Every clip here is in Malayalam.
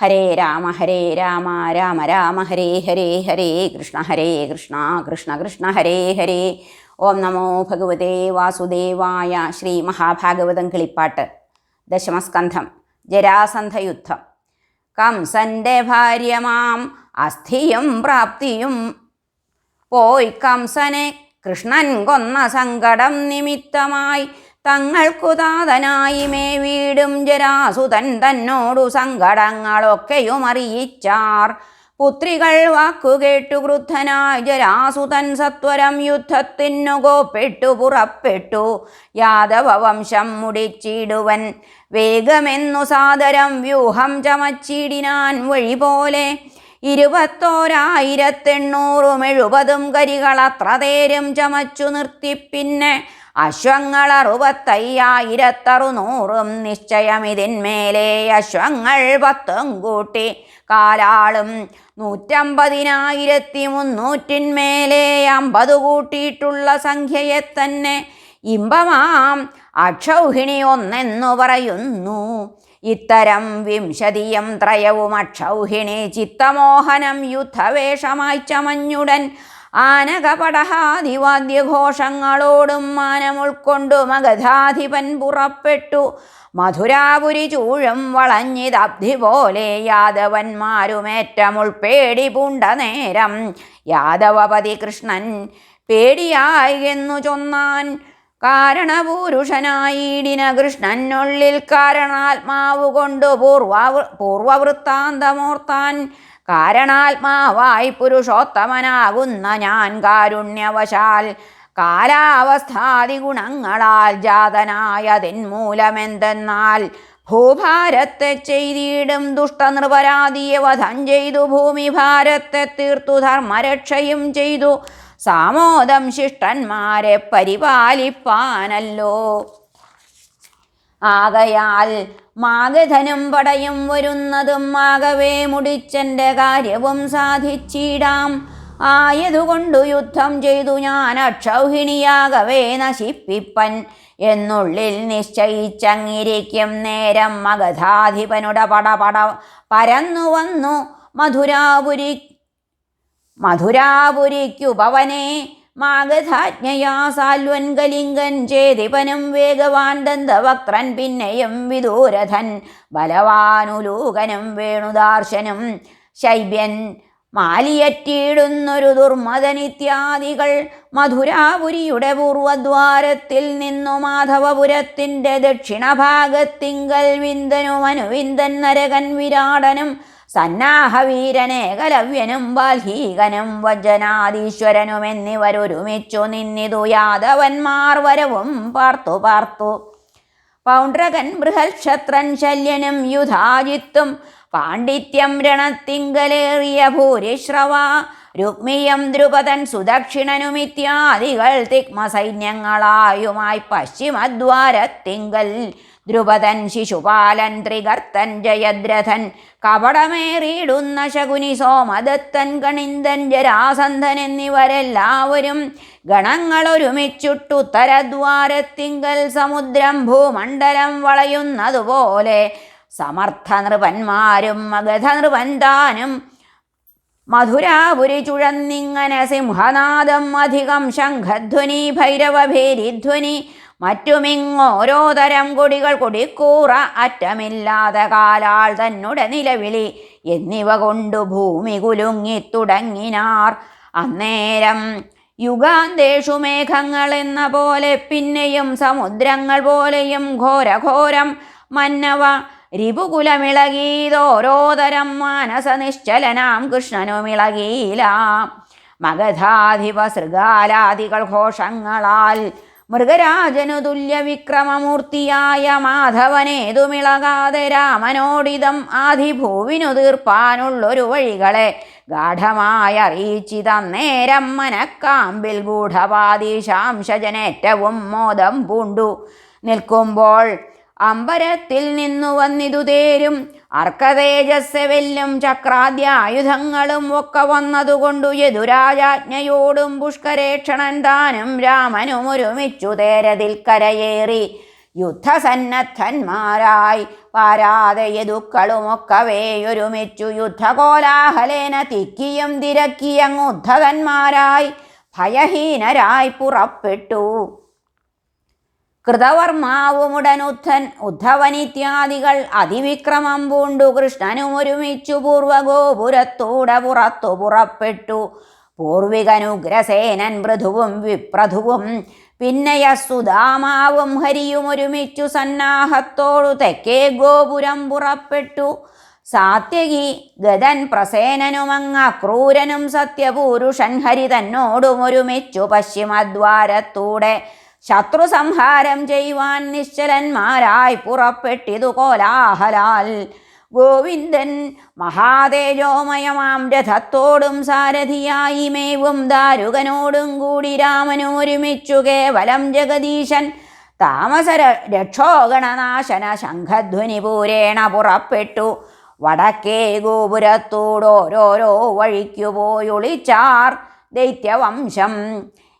ഹരേ രാമ ഹരേ രാമ രാമ രാമ ഹരേ ഹരേ ഹരേ കൃഷ്ണ ഹരേ കൃഷ്ണ കൃഷ്ണ കൃഷ്ണ ഹരേ ഹരേ. ഓം നമോ ഭഗവതേ വാസുദേവായ ശ്രീ മഹാഭാഗവതം കിളിപ്പാട്ട്. ദശമസ്കന്ധം. ജരാസന്ധയുദ്ധം. കംസന്റെ ഭാര്യ മാം അസ്ഥിയും പ്രാപ്തിയും. പോയി കംസനെ കൃഷ്ണൻ കൊന്ന സങ്കടം നിമിത്തമായി തങ്ങൾക്കു താതനായി മേ വീടും ജരാസുതൻ തന്നോടു സങ്കടങ്ങളൊക്കെയും അറിയിച്ചാർ. പുത്രികൾ വാക്കുകേട്ടു ക്രുദ്ധനായ ജരാസുതൻ സത്വരം യുദ്ധത്തിനു കോപ്പെട്ടു പുറപ്പെട്ടു. യാദവ വംശം മുടിച്ചിടുവൻ. വേഗമെന്നു സാദരം വ്യൂഹം ചമച്ചിടിനാൻ വഴി പോലെ ഇരുപത്തോരായിരത്തെണ്ണൂറും എഴുപതും കരികളത്ര തേരും ചമച്ചു നിർത്തി പിന്നെ അശ്വങ്ങൾ അറുപത്തയ്യായിരത്തറുനൂറും നിശ്ചയം ഇതിന്മേലെ അശ്വങ്ങൾ പത്തും കൂട്ടി കാലാളും നൂറ്റമ്പതിനായിരത്തി മുന്നൂറ്റിന്മേലെ അമ്പത് കൂട്ടിയിട്ടുള്ള സംഖ്യയെ തന്നെ ഇമ്പമാം. അക്ഷൗഹിണി ഒന്നെന്നു പറയുന്നു. ഇത്തരം വിംശതിയും ത്രയവും അക്ഷൗഹിണി ചിത്തമോഹനം യുദ്ധവേഷമായി ചമഞ്ഞുടൻ ആനകപടഹാദിവാദ്യഘോഷങ്ങളോടും മാനം ഉൾക്കൊണ്ടു മഗധാധിപൻ പുറപ്പെട്ടു. മധുരാപുരി ചൂഴം വളഞ്ഞിതബ്ധി പോലെ യാദവന്മാരുമേറ്റമുൾപേടി പൂണ്ട നേരം. യാദവപതി കൃഷ്ണൻ പേടിയായി എന്നു ചൊന്നാൻ കാരണപുരുഷനായിടിന കൃഷ്ണനുള്ളിൽ കാരണാത്മാവ് കൊണ്ട് പൂർവ പൂർവവൃത്താന്തമോർത്താൻ കാരണാത്മാവായി പുരുഷോത്തമനാകുന്ന ഞാൻ കാരുണ്യവശാൽ കാലാവസ്ഥാദി ഗുണങ്ങളാൽ ജാതനായതിന്മൂലമെന്തെന്നാൽ ഭൂഭാരത്തെ ചെയ്തിടും ദുഷ്ടനൃപരാധിയെ വധം ചെയ്തു ഭൂമി ഭൂമിഭാരത്തെ തീർത്തു ധർമ്മരക്ഷയും ചെയ്തു. സാമോദം ശിഷ്ടന്മാരെ പരിപാലിപ്പാനല്ലോ. ആകയാൽ മാഗധനം പടയും വരുന്നതും ആകവേ മുടിച്ചെന്റെ കാര്യവും സാധിച്ചിടാം. ആയതുകൊണ്ടു യുദ്ധം ചെയ്തു ഞാൻ അക്ഷൗഹിണിയാകവേ നശിപ്പിപ്പൻ എന്നുള്ളിൽ നിശ്ചയിച്ചങ്ങിരിക്കും നേരം മഗധാധിപനുടെ പടപട പരന്നു വന്നു. മധുരാപുരി മധുരാപുരിക്കുപവനെ മാഗധാജ്ഞയാ സാൽവൻ കലിംഗൻ ചേതിപനും വേഗവാൻ ദന്തവക്ത്രൻ പിന്നെയും വിദൂരഥൻ ബലവാനുലൂകനും വേണുദാർശനും. ശൈബ്യൻ മാലിയറ്റിയിടുന്നൊരു ദുർമദനിത്യാദികൾ മധുരാപുരിയുടെ പൂർവദ്വാരത്തിൽ നിന്നു മാധവപുരത്തിന്റെ ദക്ഷിണഭാഗത്തിങ്കൽ വിന്ദനും അനുവിന്ദൻ നരകൻ വിരാടനും സന്നാഹവീരനേകലവ്യനും ബാൽഹീകനും വജ്ജനാദീശ്വരനും എന്നിവരൊരുമിച്ചു നിന്നിതു യാദവന്മാർ വരവും പാർത്തു പാർത്തു. പൗണ്ഡ്രകൻ ബൃഹൽക്ഷത്രൻ ശല്യനും യുധാജിത്തും പാണ്ഡിത്യം രണത്തിങ്കലേറിയ ഭൂരിശ്രവ രുക്മിയം ദ്രുപദൻ സുദക്ഷിണനുമിത്യാദികൾ തിക്മ സൈന്യങ്ങളായുമായി പശ്ചിമദ്വാരത്തിങ്കൽ ദ്രുപദൻ ശിശുപാലൻ ത്രികർത്തൻ ജയദ്രഥൻ കപടമേറിയിടുന്ന ശകുനി സോമദത്തൻ കണിന്ദൻ ജരാസന്ധൻ എന്നിവരെല്ലാവരും ഗണങ്ങളൊരുമിച്ചുട്ടുത്തരദ്വാരത്തിങ്കൽ സമുദ്രം ഭൂമണ്ഡലം വളയുന്നതുപോലെ സമർത്ഥ നൃപന്മാരും മഗധ നൃപന്താനും താനും മധുരാപുരി ചുഴന്നിങ്ങനെ സിംഹനാദം അധികം ശംഖധ്വനി ഭൈരവഭേരിധ്വനി മറ്റുമിങ്ങോരോ തരം കൊടികൾ കൊടിക്കൂറ അറ്റമില്ലാതെ കാലാൾ തന്നുടെ നിലവിളി എന്നിവ കൊണ്ടു ഭൂമി കുലുങ്ങി തുടങ്ങിനാർ. അന്നേരം യുഗാന്തേഷു മേഘങ്ങൾ എന്ന പോലെ പിന്നെയും സമുദ്രങ്ങൾ പോലെയും ഘോരഘോരം മന്നവ രിപുകുലമിളകീതോരോതരം മാനസനിശ്ചലനാം കൃഷ്ണനുമിളകീലാം. മഗധാധിപ സൃഗാലാദികൾ ഘോഷങ്ങളാൽ മൃഗരാജനു തുല്യ വിക്രമമൂർത്തിയായ മാധവനേതുമിളകാതെ രാമനോടിതം ആധിഭൂവിനു തീർപ്പാനുള്ളൊരു വഴികളെ ഗാഠമായി അറിയിച്ചിതന്നേരം മനക്കാമ്പിൽ ഗൂഢപാതിശാംശജനേറ്റവും മോദം പൂണ്ടു. നിൽക്കുമ്പോൾ അമ്പരത്തിൽ നിന്നു വന്നിതു തേരും അർക്കതേജസ് വെല്ലും ചക്രാദ്യ ആയുധങ്ങളും ഒക്കെ വന്നതുകൊണ്ടു യദുരാജാജ്ഞയോടും പുഷ്കരേക്ഷണൻ താനും രാമനും ഒരുമിച്ചു തേരതിൽ കരയേറി യുദ്ധസന്നദ്ധന്മാരായി പാരാതെ യദുക്കളുമൊക്കവേ യുദ്ധകോലാഹലേന തിക്കിയും തിരക്കിയങ്ങുദ്ധതന്മാരായി ഭയഹീനരായി പുറപ്പെട്ടു. കൃതവർമാവുമുടനുദ്ധൻ ഉദ്ധവനിത്യാദികൾ അതിവിക്രമം പൂണ്ടു. കൃഷ്ണനും ഒരുമിച്ചു പൂർവഗോപുരത്തൂടെ പുറത്തു പുറപ്പെട്ടു. പൂർവികനുഗ്രസേനൻ മൃദുവും വിപ്രധുവും പിന്നയ സുധാമാവും ഹരിയും ഒരുമിച്ചു സന്നാഹത്തോടു തെക്കേ ഗോപുരം പുറപ്പെട്ടു. സാത്യകി ഗതൻ പ്രസേനനുമങ്ങ ക്രൂരനും സത്യപൂരുഷൻ ഹരി തന്നോടും ഒരുമിച്ചു പശ്ചിമദ്വാരത്തൂടെ ശത്രു സംഹാരം ചെയ്യുവാൻ നിശ്ചലന്മാരായി പുറപ്പെട്ടിതു കോലാഹലാൽ. ഗോവിന്ദൻ മഹാതേജോമയമാം രഥത്തോടും സാരഥിയായി മേവും ദാരുകനോടും കൂടി രാമനോരുമിച്ചു കേവലം ജഗദീശൻ. താമസ രക്ഷോഗണനാശന ശംഖധ്വനി പൂരേണ പുറപ്പെട്ടു. വടക്കേ ഗോപുരത്തോടോരോരോ വഴിക്കുപോയൊളിച്ചാർ ദൈത്യവംശം.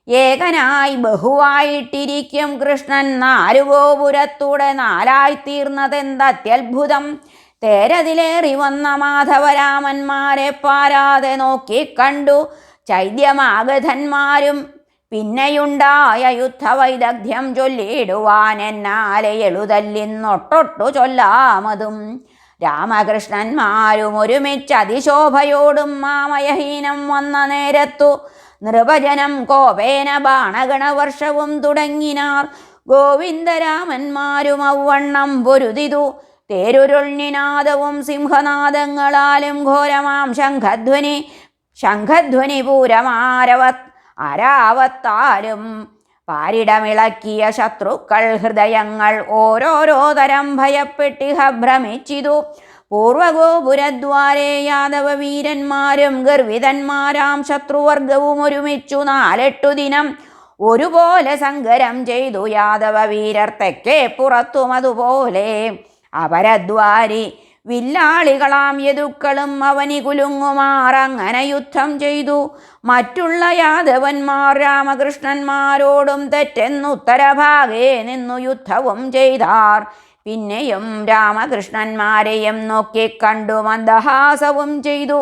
ഏകനായി ബഹുവായിട്ടിരിക്കും കൃഷ്ണൻ. നാലുഗോപുരത്തൂടെ നാലായി തീർന്നതെന്തത്യത്ഭുതം തേരതിലേറി വന്ന മാധവരാമന്മാരെ പാരാതെ നോക്കിക്കണ്ടു ചൈദ്യമാഗധന്മാരും പിന്നെയുണ്ടായ യുദ്ധവൈദഗ്ധ്യം ചൊല്ലിയിടുവാൻ എന്നാലെ എഴുതല്ലിന്നൊട്ടൊട്ടു ചൊല്ലാമതും. രാമകൃഷ്ണന്മാരും ഒരുമിച്ച് അതിശോഭയോടും മാമയഹീനം വന്ന നേരത്തു നിർവചനം കോപേന ബാണഗണവർഷവും തുടങ്ങിനാർ. ഗോവിന്ദരാമന്മാരും അവണ്ണം പൊരുതിതു. തേരുരുൾനിനാദവും സിംഹനാദങ്ങളാലും ഘോരമാം ശംഖധ്വനി. ശംഖധ്വനി പൂരമാരവത് അരാവത്താലും പാരിടമിളക്കിയ ശത്രുക്കൾ ഹൃദയങ്ങൾ ഓരോരോ തരം ഭയപ്പെട്ടിഹ ഭ്രമിച്ചിതു പൂർവഗോപുരദ്വാരേ യാദവ വീരന്മാരും ഗർവിതന്മാരാം ശത്രുവർഗവും ഒരുമിച്ചു നാലെട്ടു ദിനം ഒരുപോലെ സങ്കരം ചെയ്തു യാദവ വീരർ തെക്കേ പുറത്തും അതുപോലെ. അപരദ്വാരി വില്ലാളികളാം യദുക്കളും അവനി കുലുങ്ങുമാറങ്ങനെ യുദ്ധം ചെയ്തു. മറ്റുള്ള യാദവന്മാർ രാമകൃഷ്ണന്മാരോടും തെറ്റെന്നുത്തരഭാഗേ നിന്നു യുദ്ധവും ചെയ്താർ. പിന്നെയും രാമകൃഷ്ണന്മാരെയും നോക്കിക്കണ്ടു മന്ദഹാസവും ചെയ്തു.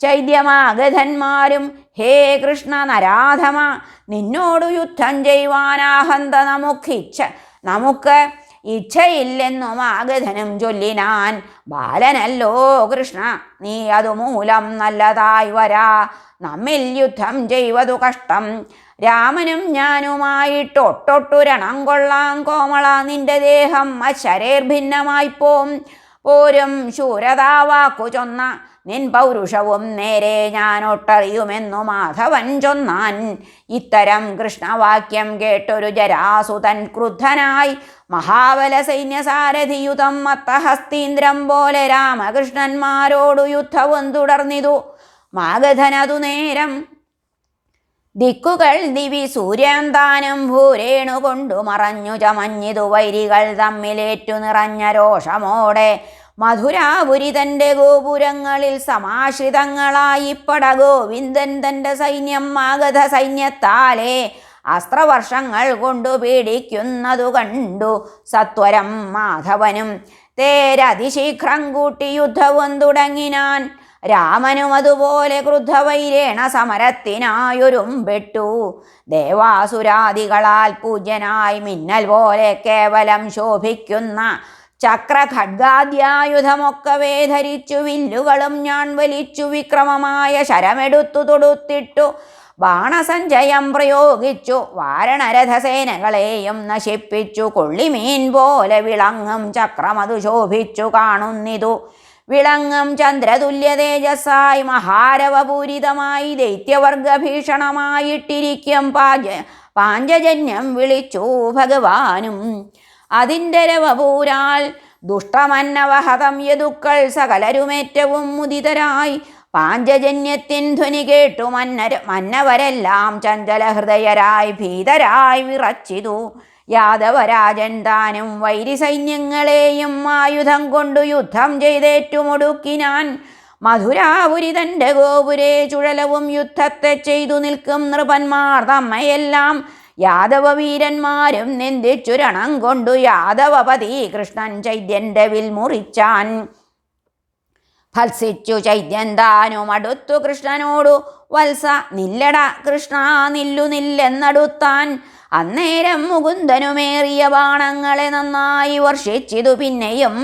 ചൈദ്യമാഗധന്മാരും ഹേ കൃഷ്ണ നരാധമ നിന്നോടു യുദ്ധം ചെയ്യുവാനാഹന്ത നമുക്കിച്ഛ നമുക്ക് ഇച്ഛയില്ലെന്നും ആഗധനും ചൊല്ലിനാൻ ബാലനല്ലോ കൃഷ്ണ നീ അതുമൂലം നല്ലതായി വരാ. നമ്മിൽ യുദ്ധം ചെയ്വതു കഷ്ടം. രാമനും ഞാനുമായിട്ടൊട്ടൊട്ടുരണം കൊള്ളാം. കോമള നിന്റെ ദേഹം അശരേർഭിന്നമായി പോം പോരും ശൂരതാവാക്കു ചൊന്ന നിൻ പൗരുഷവും നേരെ ഞാനൊട്ടറിയുമെന്നു മാധവൻ ചൊന്നാൻ. ഇത്തരം കൃഷ്ണവാക്യം കേട്ടൊരു ജരാസുതൻ ക്രുദ്ധനായി മഹാബല സൈന്യസാരഥിയുതം മത്തഹസ്തീന്ദ്രം പോലെ രാമകൃഷ്ണന്മാരോടു യുദ്ധവും തുടർന്നിതു. മാഗധനതു നേരം ദിക്കുകൾ ദിവി സൂര്യാന്താനം ഭൂരേണുകൊണ്ടു മറഞ്ഞു ചമഞ്ഞിതു വൈരികൾ തമ്മിലേറ്റു നിറഞ്ഞ രോഷമോടെ മധുരാപുരി തന്റെ ഗോപുരങ്ങളിൽ സമാശ്രിതങ്ങളായി പട ഗോവിന്ദൻ തന്റെ സൈന്യം മാഗധ സൈന്യത്താലേ അസ്ത്രവർഷങ്ങൾ കൊണ്ടു പീഡിക്കുന്നതു കണ്ടു. സത്വരം മാധവനും തേരതിശീഘ്രം കൂട്ടി യുദ്ധവും തുടങ്ങിനാൻ രാമനും അതുപോലെ ക്രുദ്ധവൈരേണ സമരത്തിനായൊരുമ്പെട്ടു. ദേവാസുരാദികളാൽ പൂജ്യനായി മിന്നൽ പോലെ കേവലം ശോഭിക്കുന്ന ചക്ര ഖഡ്ഗാദ്യായുധമൊക്കവേ ധരിച്ചു വില്ലുകളും ഞാൻ വലിച്ചു വിക്രമമായ ശരമെടുത്തു തൊടുത്തിട്ടു. ബാണസഞ്ചയം പ്രയോഗിച്ചു വാരണരഥസേനകളെയും നശിപ്പിച്ചു. കൊള്ളിമീൻ പോലെ വിളങ്ങും ചക്രമതു ശോഭിച്ചു കാണുന്നിതു. വിളങ്ങും ചന്ദ്രതുല്യ തേജസ്സായി മഹാരവപൂരിതമായി ദൈത്യവർഗ ഭീഷണമായിട്ടിരിക്കും പാജ പാഞ്ചജന്യം വിളിച്ചു ഭഗവാനും അതിന്റെ രവപൂരാൽ ദുഷ്ടമന്നവഹതം യദുക്കൾ സകലരുമേറ്റവും മുദിതരായി. പാഞ്ചജന്യത്തിൻ ധ്വനി കേട്ടു മന്നര മന്നവരെല്ലാം ചഞ്ചലഹൃദയരായി ഭീതരായി വിറച്ചിതു. യാദവരാജൻ താനും വൈരിസൈന്യങ്ങളെയും ആയുധം കൊണ്ടു യുദ്ധം ചെയ്തേറ്റുമൊടുക്കിനാൻ. മധുരാപുരി തന്റെ ഗോപുരേ ചുഴലവും യുദ്ധത്തെ ചെയ്തു നിൽക്കും നൃപന്മാർ തമ്മയെല്ലാം യാദവ വീരന്മാരും നിന്ദിച്ചുരണം കൊണ്ടു യാദവപതി കൃഷ്ണൻ ചൈദ്യന്റെ വിൽ മുറിച്ചാൻ. ഭത്സിച്ചു താനും അടുത്തു കൃഷ്ണനോടു വത്സ നില്ലട കൃഷ്ണ നില്ലു നില്ലെന്നടുത്താൻ. അന്നേരം മുകുന്ദനുമേറിയ ബാണങ്ങളെ നന്നായി വർഷിച്ചിതു പിന്നെയും.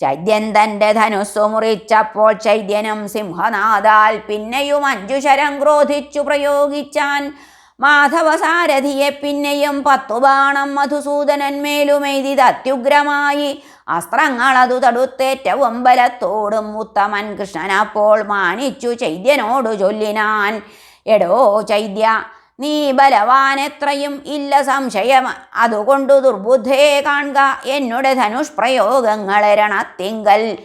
ചൈദ്യൻ തന്റെ ധനുസ്സു മുറിച്ചപ്പോൾ ചൈദ്യനും സിംഹനാഥാൽ പിന്നെയും അഞ്ചു ശരം ക്രോധിച്ചു പ്രയോഗിച്ചാൻ. മാധവ സാരഥിയെ പിന്നെയും പത്തു ബാണം മധുസൂദനന്മേലുമെയ്തി അത്യുഗ്രമായി അസ്ത്രങ്ങളതു തടുത്തേറ്റവും ബലത്തോടും ഉത്തമൻ കൃഷ്ണനപ്പോൾ മാനിച്ചു ചൈദ്യനോടു ചൊല്ലിനാൻ. എടോ ചൈദ്യ നീ ബലവാൻ എത്രയും ഇല്ല സംശയം. അതുകൊണ്ടു ദുർബുദ്ധേ കാണുക. എന്നുടെ ധനുഷ്പ്രയോഗങ്ങളെ രണത്തിങ്കൽ.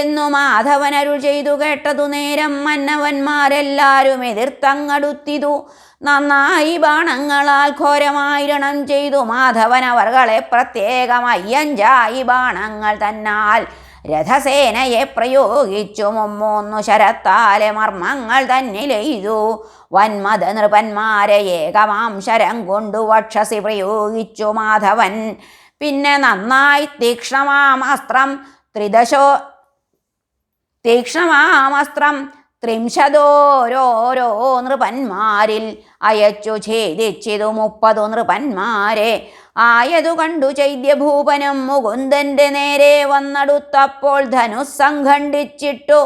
എന്നു മാധവനരുൾ ചെയ്തു കേട്ടതു നേരം മന്നവന്മാരെല്ലാരും എതിർത്തങ്ങടുത്തിതു. നന്നായി ബാണങ്ങളാൽ ഘോരമായിരണം ചെയ്തു മാധവൻ അവർകളെ പ്രത്യേകം അയ്യഞ്ചായി ബാണങ്ങൾ തന്നാൽ. രഥസേനയെ പ്രയോഗിച്ചു മുമ്മൂന്നു ശരത്താലെ മർമ്മങ്ങൾ തന്നിലെയ്തു വന്മത നൃപന്മാരെ ഏകമാം ശരം കൊണ്ടു വക്ഷസി പ്രയോഗിച്ചു മാധവൻ. പിന്നെ നന്നായി തീക്ഷ്ണമാം അസ്ത്രം ത്രിദശോ തീക്ഷ്ണമാമസ്ത്രം ത്രിംശതോരോരോ നൃപന്മാരിൽ അയച്ചു ഛേദിച്ചിതു മുപ്പതു നൃപന്മാരെ. ആയതു കണ്ടു ചൈദ്യഭൂപനും മുകുന്ദന്റെ നേരെ വന്നടുത്തപ്പോൾ ധനുസ്സം ഖണ്ഡിച്ചിട്ടു.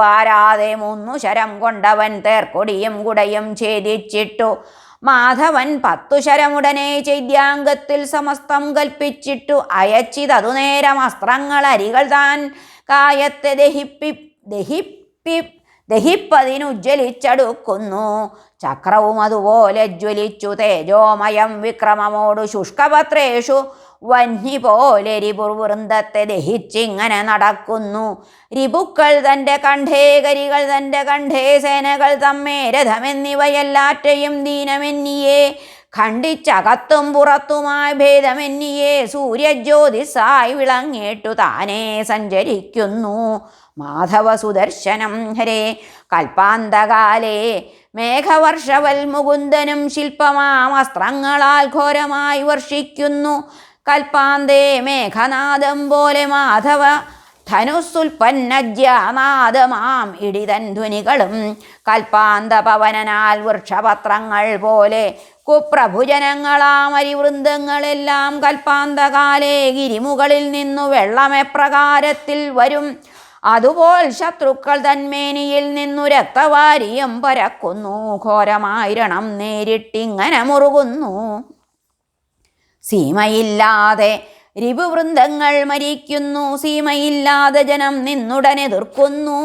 പാരാതെ മൂന്നു ശരം കൊണ്ടവൻ തേർക്കൊടിയും കുടയും ഛേദിച്ചിട്ടു. മാധവൻ പത്തു ശരമുടനെ ചൈദ്യാംഗത്തിൽ സമസ്തം കൽപ്പിച്ചിട്ടു അയച്ചിതതു നേരം അസ്ത്രങ്ങൾ അരികൾ താൻ കായത്തെ ദഹിപ്പി ദഹിപ്പി ദഹിപ്പതിനുജ്വലിച്ചടുക്കുന്നു ചക്രവും അതുപോലെ ജ്വലിച്ചു തേജോമയം വിക്രമമോടു ശുഷ്കപത്രേഷു വന്നി പോലെ രിപുർവൃന്ദത്തെ ദഹിച്ചിങ്ങനെ നടക്കുന്നു. രിപുക്കൾ തന്റെ കണ്ഠേകരികൾ തന്റെ കണ്ഠേ സേനകൾ തമ്മേ രഥമെന്നിവയെല്ലാറ്റയും ദീനമെന്നിയേ. ഖണ്ഡിച്ചകത്തും പുറത്തുമായി ഭേദമെന്നിയേ. സൂര്യജ്യോതിസായി വിളങ്ങേട്ടു താനേ സഞ്ചരിക്കുന്നു. മാധവ സുദർശനം ഹരേ. കൽപ്പാന്തകാലേ. മേഘവർഷവൽ മുകുന്ദനും ശില്പമാം അസ്ത്രങ്ങളാൽ ഘോരമായി വർഷിക്കുന്നു. കൽപ്പാന്തേ മേഘനാദം പോലെ മാധവ ധനുസുൽപ്പന്നജ്യാനാദമാം ഇടിതൻ ധ്വനികളും കൽപ്പാന്ത പവനനാൽ വൃക്ഷപത്രങ്ങൾ പോലെ കുപ്രഭുജനങ്ങളാമരി വൃന്ദങ്ങളെല്ലാം കൽപ്പാന്തകാലേ ഗിരിമുകളിൽ നിന്നു വെള്ളമെപ്രകാരത്തിൽ വരും. അതുപോൽ ശത്രുക്കൾ തന്മേനിയിൽ നിന്നു രക്തവാരിയും പരക്കുന്നു ഘോരമായിരണം നേരിട്ടിങ്ങനെ മുറുകുന്നു. സീമയില്ലാതെ രിപുവൃന്ദങ്ങൾ മരിക്കുന്നു സീമയില്ലാതെ ജനം നിന്നുടനെ നിന്നുടനെതിർക്കുന്നു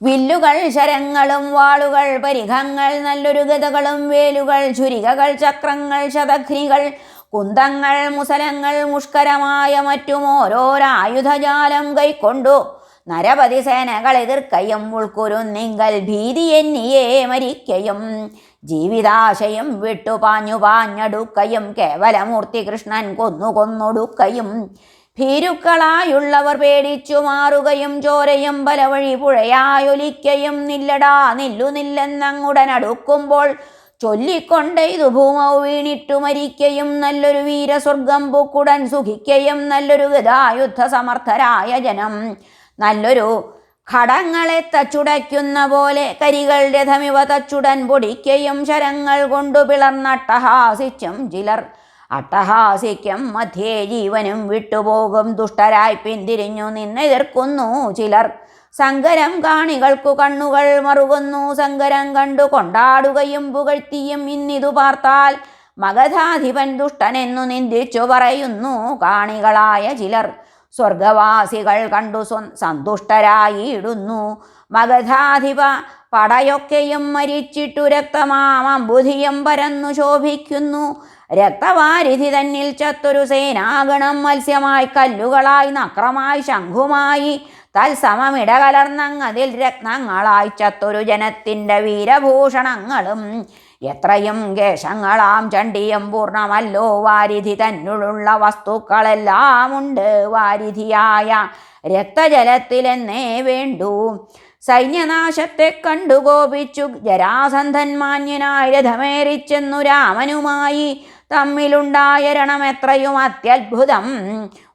വില്ലുകൾ ശരങ്ങളും വാളുകൾ പരിഘങ്ങൾ നല്ലൊരു ഗതകളും വേലുകൾ ചുരികകൾ ചക്രങ്ങൾ ശതഘ്നികൾ കുന്തങ്ങൾ മുസലങ്ങൾ മുഷ്കരമായ മറ്റും ഓരോരായുധജാലം കൈക്കൊണ്ടു നരപതി സേനകൾ എതിർക്കയും ഉൾക്കുരുന്നിങ്കൽ ഭീതി എന്നിയേ മരിക്കയും ജീവിതാശയം വിട്ടു പാഞ്ഞു പാഞ്ഞടുക്കയും കേവലമൂർത്തി കൃഷ്ണൻ കൊന്നു കൊന്നൊടുക്കയും. ഭീരുക്കളായുള്ളവർ പേടിച്ചു മാറുകയും ചോരയും പലവഴി പുഴയായൊലിക്കയും നില്ലടാ നില്ലു നില്ലെന്നങ്ങുടനടുക്കുമ്പോൾ ചൊല്ലിക്കൊണ്ടെയ്തു ഭൂമൗ വീണിട്ടു മരിക്കയും നല്ലൊരു വീരസ്വർഗം പൂക്കുടൻ സുഖിക്കയും നല്ലൊരു ഗതായുദ്ധ സമർത്ഥരായ ജനം. നല്ലൊരു ഘടങ്ങളെ തച്ചുടയ്ക്കുന്ന പോലെ കരികൾ രഥമിവ തച്ചുടൻ പൊടിക്കയും ശരങ്ങൾ കൊണ്ടു പിളർന്നട്ടഹാസിച്ചും ചിലർ. അട്ടഹാസിക്കും മധ്യേ ജീവനും വിട്ടുപോകും ദുഷ്ടരായി പിന്തിരിഞ്ഞു നിന്നെതിർക്കുന്നു ചിലർ. സങ്കരം കാണികൾക്കു കണ്ണുകൾ മറുകുന്നു സങ്കരം കണ്ടു കൊണ്ടാടുകയും പുകഴ്ത്തിയും ഇന്നിതു പാർത്താൽ മഗധാധിപൻ ദുഷ്ടനെന്നു നിന്ദിച്ചു പറയുന്നു കാണികളായ ചിലർ. സ്വർഗവാസികൾ കണ്ടു സന്തുഷ്ടരായിടുന്നു. മഗധാധിപ പടയൊക്കെയും മരിച്ചിട്ടു രക്തമാമബുധിയും പരന്നു ശോഭിക്കുന്നു. രക്തവാരിധി തന്നിൽ ചത്തൊരു സേനാഗണം മത്സ്യമായി കല്ലുകളായി നക്രമായി ശംഖുമായി തത്സമമിടകലർന്നങ്ങതിൽ രത്നങ്ങളായി ചത്തൊരു ജനത്തിന്റെ വീരഭൂഷണങ്ങളും എത്രയും കേശങ്ങളാം ചണ്ടിയും പൂർണമല്ലോ വാരിധി തന്നുള്ളുള്ള വസ്തുക്കളെല്ലാം ഉണ്ട്. വാരിധിയായ രക്തജലത്തിലെന്നേ വേണ്ടു. സൈന്യനാശത്തെ കണ്ടു കോപിച്ചു ജരാസന്ധൻ മാന്യനായ രഥമേറിച്ചെന്നു രാമനുമായി. തമ്മിലുണ്ടായ രണം എത്രയും അത്യത്ഭുതം.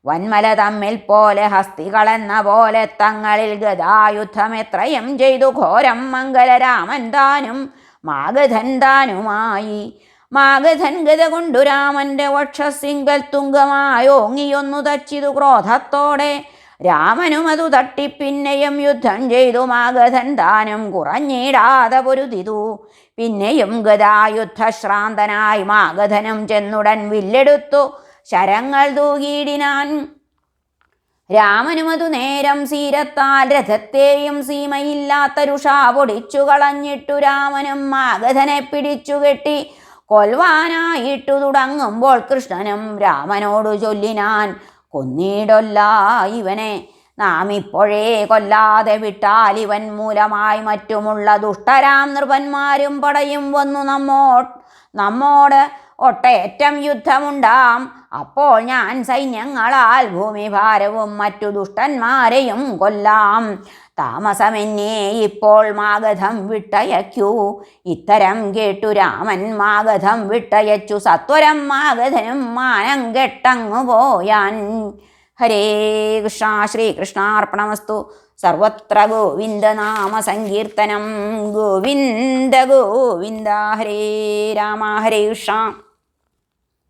വന്മല തമ്മിൽ പോലെ ഹസ്തികളെന്ന പോലെ തങ്ങളിൽ ഗതായുദ്ധം എത്രയും ചെയ്തു ഘോരം മംഗലരാമൻ താനും മാഗധൻ താനുമായി മാഗധൻ ഗത കൊണ്ടു രാമന്റെ വക്ഷസിംഗൽ തുങ്കമായോങ്ങിയൊന്നു തച്ചിതു ക്രോധത്തോടെ. രാമനും അതു തട്ടി പിന്നെയും യുദ്ധം ചെയ്തു. മാഗധൻ താനും കുറഞ്ഞിടാതെ പൊരുതിതു. പിന്നെയും ഗതായുദ്ധശ്രാന്തനായി മാഗധനും ചെന്നുടൻ വില്ലെടുത്തു. ശരങ്ങൾ തൂകിയിടിനാൻ രാമനുമതു നേരം സീരത്താൽ രഥത്തെയും സീമയില്ലാത്ത രുഷാ പൊടിച്ചു കളഞ്ഞിട്ടു രാമനും മാഗധനെ പിടിച്ചു കെട്ടി കൊൽവാനായിട്ടു തുടങ്ങുമ്പോൾ കൃഷ്ണനും രാമനോടു ചൊല്ലിനാൻ കൊന്നിടൊല്ല ഇവനെ. നാം ഇപ്പോഴേ കൊല്ലാതെ വിട്ടാൽ ഇവൻ മൂലമായി മറ്റുമുള്ള ദുഷ്ടരാം നൃപന്മാരും പടയും വന്നു നമ്മോ നമ്മോട് ഒട്ടേറ്റം യുദ്ധമുണ്ടാം. അപ്പോൾ ഞാൻ സൈന്യങ്ങളാൽ ഭൂമിഭാരവും മറ്റു ദുഷ്ടന്മാരെയും കൊല്ലാം. താമസമെന്നേ ഇപ്പോൾ മാഗധം വിട്ടയക്കൂ. ഇത്തരം കേട്ടു രാമൻ മാഗധം വിട്ടയച്ചു. സത്വരം മാഗധനും മാനം കെട്ടങ്ങു പോയാൻ. ഹരേ കൃഷ്ണ ശ്രീകൃഷ്ണാർപ്പണമസ്തു സർവത്ര ഗോവിന്ദനാമ സങ്കീർത്തനം ഗോവിന്ദ ഗോവിന്ദ. ഹരേ രാമ ഹരേ കൃഷ്ണ.